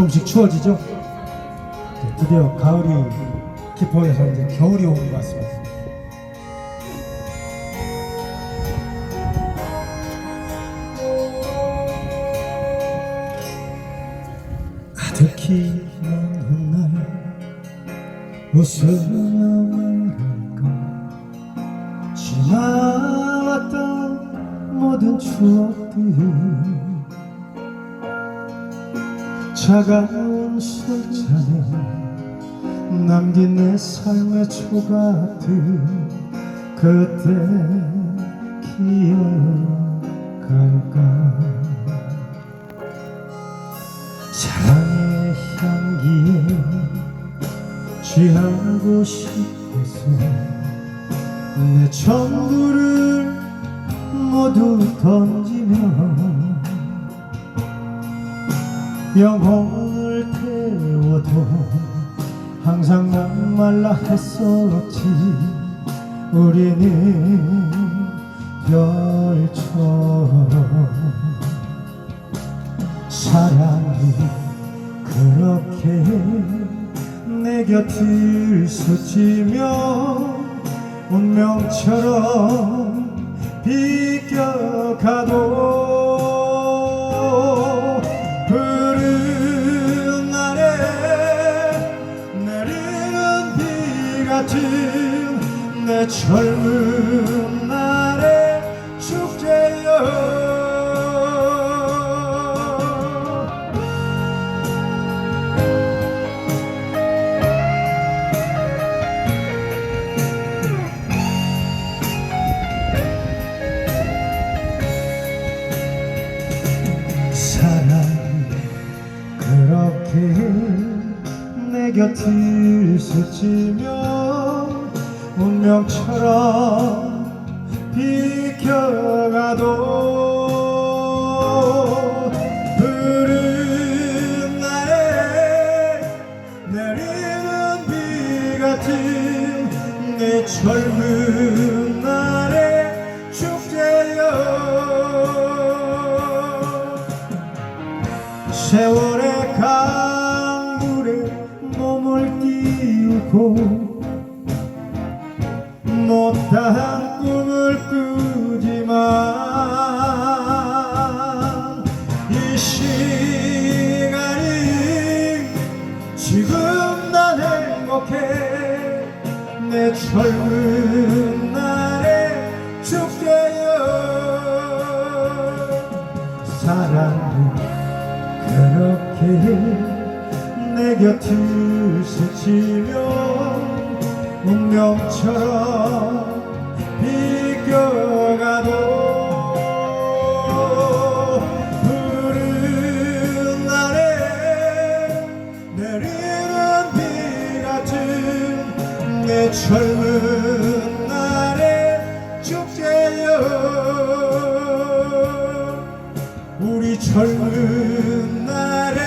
조금씩 추워지죠? 네, 드디어 가을이 깊어져서 이제 겨울이 오는 것 같습니다. 아득히 먼날 웃으며 말할까 지나왔던 모든 추억들 차가운 술잔에 남긴 내 삶의 조각들 그때 기억할까? 사랑의 향기에 취하고 싶어서 내 전부를 모두 던지며 영혼을 태워도 항상 목말라 했었지. 우리는 별처럼 사랑이 그렇게 내 곁을 스치며 운명처럼 비껴가도 젊은 날의 축제여. 사랑이 그렇게 내 곁을 스치며 운명처럼 비켜가도 푸른 날에 내리는 비 같은 내 젊은 날의 축제여. 세월의 강물에 몸을 띄우고 못다한 꿈을 꾸지만 이 시간이 지금 난 행복해. 내 젊은 날의 축제여. 사랑은 그렇게 내 곁을 스치며 운명처럼 비껴가도 푸른 날에 내리는 비 같은 내 젊은 날에 축제여. 우리 젊은 날에